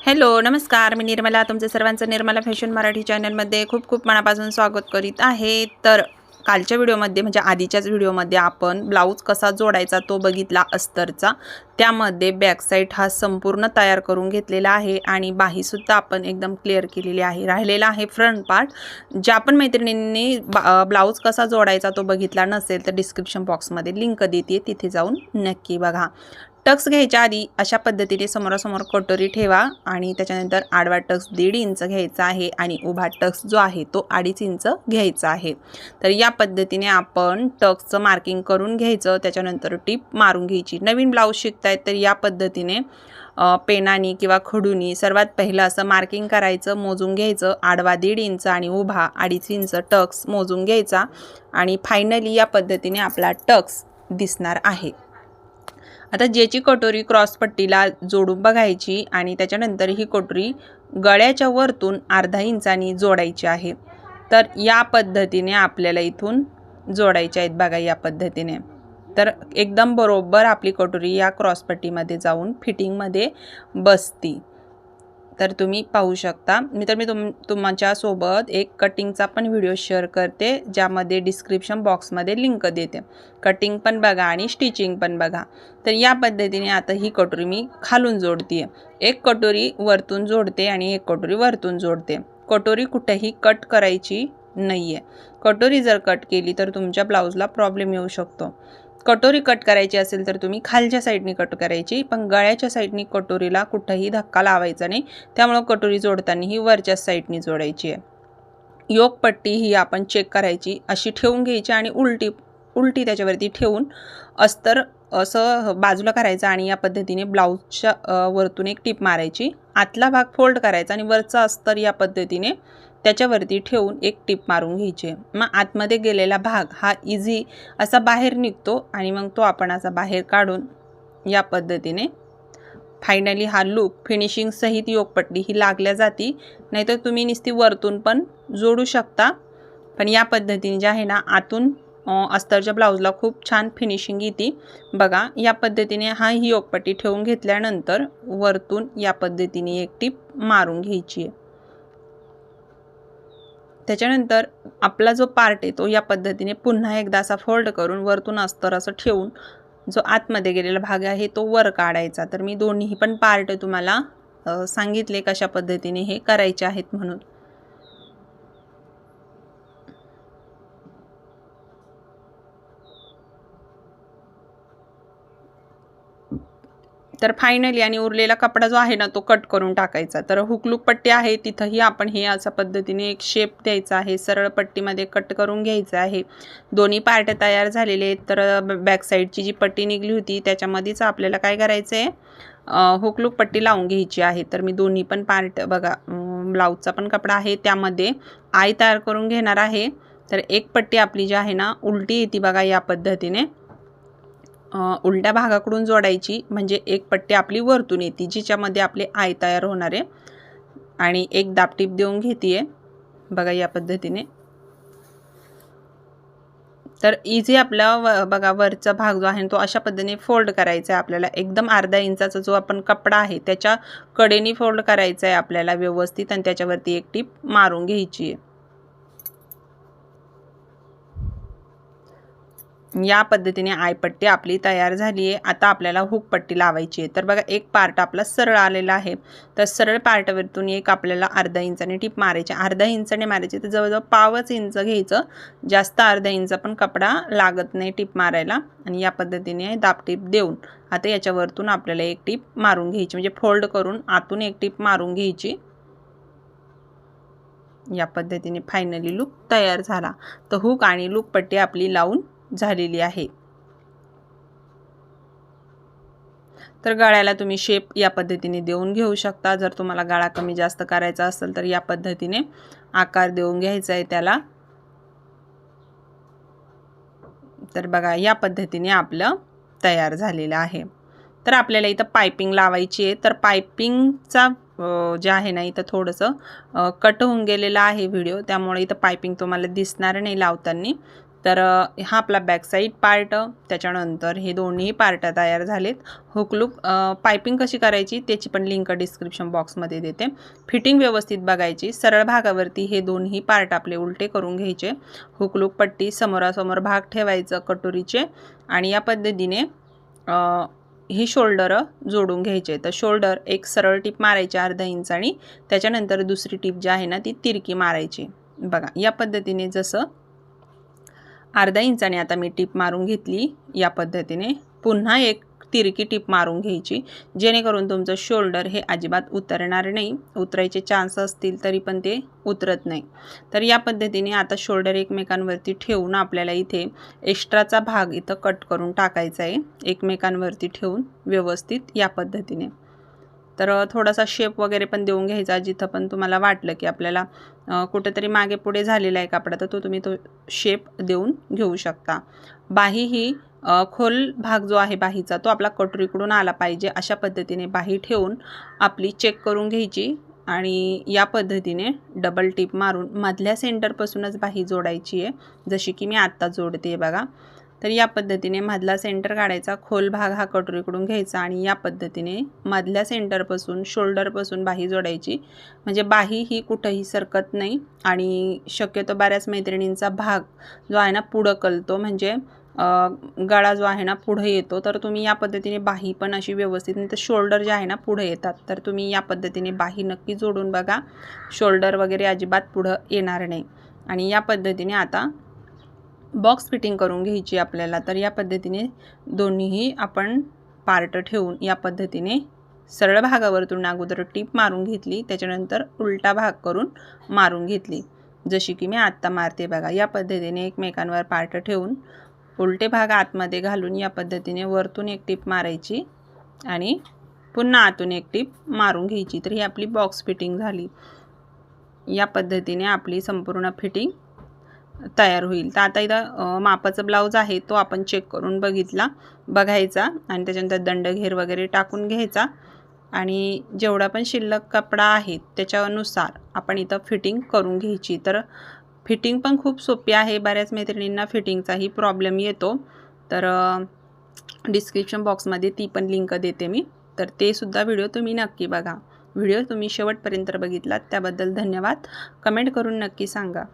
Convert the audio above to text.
Hello नमस्कार. मी निर्मला तुमचं सर्वांचं निर्मला फॅशन मराठी चॅनलमध्ये खूप खूप मनापासून स्वागत करीत आहे. तर कालच्या व्हिडिओमध्ये म्हणजे आधीच्याच व्हिडिओमध्ये आपण ब्लाऊज कसा जोडायचा तो बघितला अस्तरचा. त्यामध्ये बॅकसाईड हा संपूर्ण तयार करून घेतलेला आहे आणि बाहीसुद्धा आपण एकदम क्लिअर केलेली आहे. राहिलेला आहे फ्रंट पार्ट. ज्या पण मैत्रिणींनी बा ब्लाऊज कसा जोडायचा तो बघितला नसेल तर डिस्क्रिप्शन बॉक्समध्ये लिंक देते. तिथे जाऊन नक्की बघा. टक्स घ्यायच्या आधी अशा पद्धतीने समोरासमोर कटोरी ठेवा आणि त्याच्यानंतर आडवा टक्स दीड इंच घ्यायचा आहे आणि उभा टक्स जो आहे तो अडीच इंच घ्यायचा आहे. तर या पद्धतीने आपण टक्सचं मार्किंग करून घ्यायचं त्याच्यानंतर टीप मारून घ्यायची. नवीन ब्लाऊज शिकतायत तर या पद्धतीने पेनानी किंवा खडूनी सर्वात पहिलं असं मार्किंग करायचं मोजून घ्यायचं. आडवा दीड इंच आणि उभा अडीच इंच टक्स मोजून घ्यायचा आणि फायनली या पद्धतीने आपला टक्स दिसणार आहे. आता ज्याची कटोरी क्रॉसपट्टीला जोडून बघायची आणि त्याच्यानंतर ही कटोरी गळ्याच्या वरतून अर्धा इंचानी जोडायची आहे. तर या पद्धतीने आपल्याला इथून जोडायच्या आहेत बघा या पद्धतीने. तर एकदम बरोबर आपली कटोरी या क्रॉसपट्टीमध्ये जाऊन फिटिंगमध्ये बसती. तर तुम्ही पाहू शकता. मी तर मी तुम तुमच्यासोबत एक कटिंगचा पण व्हिडिओ शेअर करते ज्यामध्ये डिस्क्रिप्शन बॉक्समध्ये लिंक देते. कटिंग पण बघा आणि स्टिचिंग पण बघा. तर या पद्धतीने आता ही कटोरी मी खालून जोडते एक कटोरी वरतून जोडते आणि एक कटोरी वरतून जोडते. कटोरी कुठेही कट करायची नाही आहे कटोरी जर कट केली तर तुमच्या ब्लाऊजला प्रॉब्लेम येऊ शकतो. कटोरी कट करायची असेल तर तुम्ही खालच्या साईडनी कट करायची पण गळ्याच्या साईडनी कटोरीला कुठंही धक्का लावायचा नाही. त्यामुळं कटोरी जोडताना ही वरच्या साईडनी जोडायची आहे. योगपट्टी ही आपण चेक करायची अशी ठेवून घ्यायची आणि उलटी उलटी त्याच्यावरती ठेवून अस्तर असं बाजूला करायचं आणि या पद्धतीने ब्लाऊजच्या वरतून एक टीप मारायची. आतला भाग फोल्ड करायचा आणि वरचा अस्तर या पद्धतीने त्याच्यावरती ठेवून एक टीप मारून घ्यायची मग आतमध्ये गेलेला भाग हा इझी असा बाहेर निघतो आणि मग तो आपण असा बाहेर काढून या पद्धतीने फायनली हा लूक फिनिशिंग सहित योगपट्टी ही लागल्या जाती. नाहीतर तुम्ही नुसती वरतून पण जोडू शकता. पण या पद्धतीने जे आहे ना आतून अस्तरच्या ब्लाऊजला खूप छान फिनिशिंग येते. बघा या पद्धतीने हा ही योगपट्टी ठेवून घेतल्यानंतर वरतून या पद्धतीने एक टीप मारून घ्यायची आहे. त्याच्यानंतर आपला जो पार्ट आहे तो या पद्धतीने पुन्हा एकदा असा फोल्ड करून वरतून अस्तर असं ठेवून जो आतमध्ये गेलेला भाग आहे तो वर काढायचा. तर मी दोन्ही पण पार्ट तुम्हाला सांगितले कशा पद्धतीने हे करायचे आहेत म्हणून. तर फायनली आणि उरलेला कपडा जो आहे ना तो कट करून टाकायचा. तर हुकलूक पट्टी आहे तिथंही आपण हे अशा पद्धतीने एक शेप द्यायचा आहे सरळ पट्टीमध्ये कट करून घ्यायचं आहे. दोन्ही पार्ट तयार झालेले आहेत. तर बॅक साईडची जी पट्टी निघली होती त्याच्यामध्येच आपल्याला काय करायचं आहे हुकलूक पट्टी लावून घ्यायची आहे. तर मी दोन्ही पण पार्ट बघा ब्लाऊजचा पण कपडा आहे. त्यामध्ये आय तयार करून घेणार आहे. तर एक पट्टी आपली जी आहे ना उलटी येते बघा या पद्धतीने. उलट्या भागाकडून जोडायची म्हणजे एक पट्टी आपली वरतून येते जिच्यामध्ये आपले आय तयार होणार आहे. आणि एक दापटीप देऊन घेते बघा या पद्धतीने. तर इझी आपला व बघा वरचा भाग जो आहे तो अशा पद्धतीने फोल्ड करायचा आहे आपल्याला. एकदम अर्धा इंचाचा जो आपण कपडा आहे त्याच्या कडेने फोल्ड करायचा आहे आपल्याला व्यवस्थित आणि त्याच्यावरती एक टीप मारून घ्यायची आहे. या पद्धतीने आयपट्टी आपली तयार झाली आहे. आता आपल्याला हुक पट्टी लावायची आहे. तर बघा एक पार्ट आपला सरळ आलेला आहे. तर सरळ पार्टवरतून एक आपल्याला अर्धा इंचाने टीप मारायची अर्धा इंचाने मारायची तर जवळजवळ पावच इंच घ्यायचं. जास्त अर्धा इंच पण कपडा लागत नाही टीप मारायला. आणि या पद्धतीने दाब टीप देऊन आता याच्यावरतून आपल्याला एक टीप मारून घ्यायची. म्हणजे फोल्ड करून आतून एक टीप मारून घ्यायची. या पद्धतीने फायनली लूक तयार झाला. तर हुक आणि लूक पट्टी आपली लावून झालेली आहे. तर गळ्याला तुम्ही शेप या पद्धतीने देऊन घेऊ शकता. जर तुम्हाला गळा कमी जास्त करायचा असेल तर या पद्धतीने आकार देऊन घ्यायचा आहे त्याला. तर बघा या पद्धतीने आपलं तयार झालेलं आहे. तर आपल्याला इथं पायपिंग लावायची आहे. तर पायपिंगचा जे आहे ना इथं थोडंसं कट होऊन गेलेलं आहे व्हिडिओ त्यामुळे इथं पायपिंग तुम्हाला दिसणार नाही लावताना. तर हा आपला बॅकसाईड पार्ट त्याच्यानंतर हे दोन्ही पार्ट तयार झालेत. हुकलूक पायपिंग कशी करायची त्याची पण लिंक डिस्क्रिप्शन बॉक्समध्ये देते. फिटिंग व्यवस्थित बघायची सरळ भागावरती हे दोन्ही पार्ट आपले उलटे करून घ्यायचे. हुकलूक पट्टी समोरासमोर भाग ठेवायचं कटोरीचे आणि या पद्धतीने ही शोल्डर जोडून घ्यायचे. तर शोल्डर एक सरळ टीप मारायची अर्धा इंच आणि त्याच्यानंतर दुसरी टीप जी आहे ना ती तिरकी मारायची. बघा या पद्धतीने जसं अर्धा इंचाने आता मी टीप मारून घेतली या पद्धतीने. पुन्हा एक तिरकी टीप मारून घ्यायची जेणेकरून तुमचं शोल्डर हे अजिबात उतरणार नाही. उतरायचे चान्स असतील तरी पण ते उतरत नाही. तर या पद्धतीने आता शोल्डर एकमेकांवरती ठेवून आपल्याला इथे एक्स्ट्राचा भाग इथं कट करून टाकायचा आहे. एकमेकांवरती ठेवून व्यवस्थित या पद्धतीने. तर थोडासा शेप वगैरे पण देऊन घ्यायचा जिथं पण तुम्हाला वाटलं की आपल्याला कुठेतरी मागे पुढे झालेला आहे कापडा तर तो तुम्ही तो शेप देऊन घेऊ शकता. बाही ही खोल भाग जो आहे बाहीचा तो आपला कटोरीकडून आला पाहिजे अशा पद्धतीने बाही ठेवून आपली चेक करून घ्यायची आणि या पद्धतीने डबल टिप मारून मधल्या सेंटरपासूनच बाही जोडायची आहे. जशी की मी आत्ता जोडते बघा. तर या पद्धतीने मधला सेंटर काढायचा. खोल भाग हा कटोरीकडून घ्यायचा आणि या पद्धतीने मधल्या सेंटरपासून शोल्डरपासून बाही जोडायची. म्हणजे बाही ही कुठंही सरकत नाही आणि शक्यतो बऱ्याच मैत्रिणींचा भाग जो आहे ना पुढं कलतो. म्हणजे गळा जो आहे ना पुढं येतो. तर तुम्ही या पद्धतीने बाही पण अशी व्यवस्थित नाही तर शोल्डर जे आहे ना पुढं येतात. तर तुम्ही या पद्धतीने बाही नक्की जोडून बघा. शोल्डर वगैरे अजिबात पुढं येणार नाही. आणि या पद्धतीने आता बॉक्स फिटिंग करून घ्यायची आपल्याला तर या पद्धतीने दोन्हीही आपण पार्ट ठेवून या पद्धतीने सरळ भागावरतून अगोदर टीप मारून घेतली त्याच्यानंतर उलटा भाग करून मारून घेतली. जशी की मी आत्ता मारते बघा या पद्धतीने एकमेकांवर पार्ट ठेवून उलटे भाग आतमध्ये घालून या पद्धतीने वरतून एक टीप मारायची आणि पुन्हा आतून एक टीप मारून घ्यायची. तर ही आपली बॉक्स फिटिंग झाली. या पद्धतीने आपली संपूर्ण फिटिंग तयार होईल. तर आता इथं मापाचा ब्लाऊज आहे तो आपण चेक करून बघितला. बघायचा आणि त्याच्यानंतर दंडघेर वगैरे टाकून घ्यायचा. आणि जेवढा पण शिल्लक कपडा आहे त्याच्यानुसार आपण इथं फिटिंग करून घ्यायची. तर फिटिंग पण खूप सोपी आहे. बऱ्याच मैत्रिणींना फिटिंगचाही प्रॉब्लेम येतो. तर डिस्क्रिप्शन बॉक्समध्ये ती पण लिंक देते मी. तर ते सुद्धा व्हिडिओ तुम्ही नक्की बघा. व्हिडिओ तुम्ही शेवटपर्यंत बघितलात त्याबद्दल धन्यवाद. कमेंट करून नक्की सांगा.